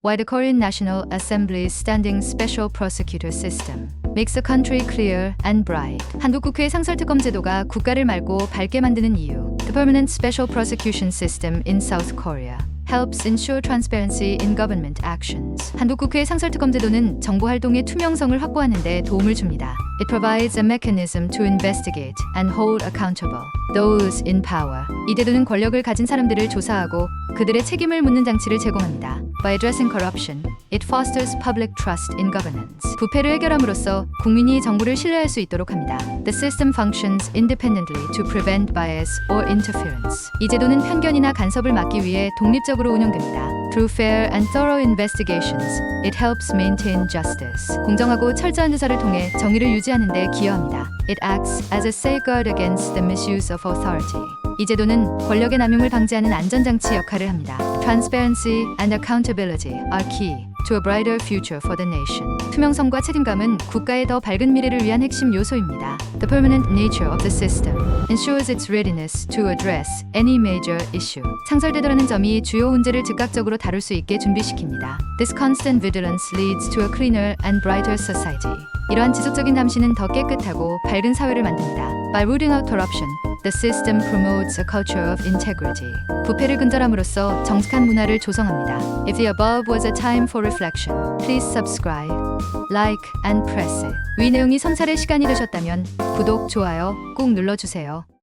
why the Korean National Assembly's standing special prosecutor system makes the country clear and bright. 한국 국회 상설특검 제도가 국가를 맑고 밝게 만드는 이유. The permanent special prosecution system in South Korea helps ensure transparency in government actions. 한국 국회 상설특검 제도는 정보 활동의 투명성을 확보하는 데 도움을 줍니다. It provides a mechanism to investigate and hold accountable those in power. 이 제도는 권력을 가진 사람들을 조사하고 그들의 책임을 묻는 장치를 제공합니다. By addressing corruption, it fosters public trust in governance. 부패를 해결함으로써 국민이 정부를 신뢰할 수 있도록 합니다. The system functions independently to prevent bias or interference. 이 제도는 편견이나 간섭을 막기 위해 독립적으로 운영됩니다. Through fair and thorough investigations, it helps maintain justice. 공정하고 철저한 조사를 통해 정의를 유지하는 데 기여합니다. It acts as a safeguard against the misuse of authority. 이 제도는 권력의 남용을 방지하는 안전장치 역할을 합니다. Transparency and accountability are key to a brighter future for the nation. 투명성과 책임감은 국가의 더 밝은 미래를 위한 핵심 요소입니다. The permanent nature of the system ensures its readiness to address any major issue. 창설되더라는 점이 주요 문제를 즉각적으로 다룰 수 있게 준비시킵니다. This constant vigilance leads to a cleaner and brighter society. 이러한 지속적인 감시는 더 깨끗하고 밝은 사회를 만듭니다. By rooting out corruption, the system promotes a culture of integrity. 부패를 근절함으로써 정직한 문화를 조성합니다. If the above was a time for reflection, please subscribe, like, and press. 위 내용이 성찰의 시간이 되셨다면 구독, 좋아요 꼭 눌러주세요.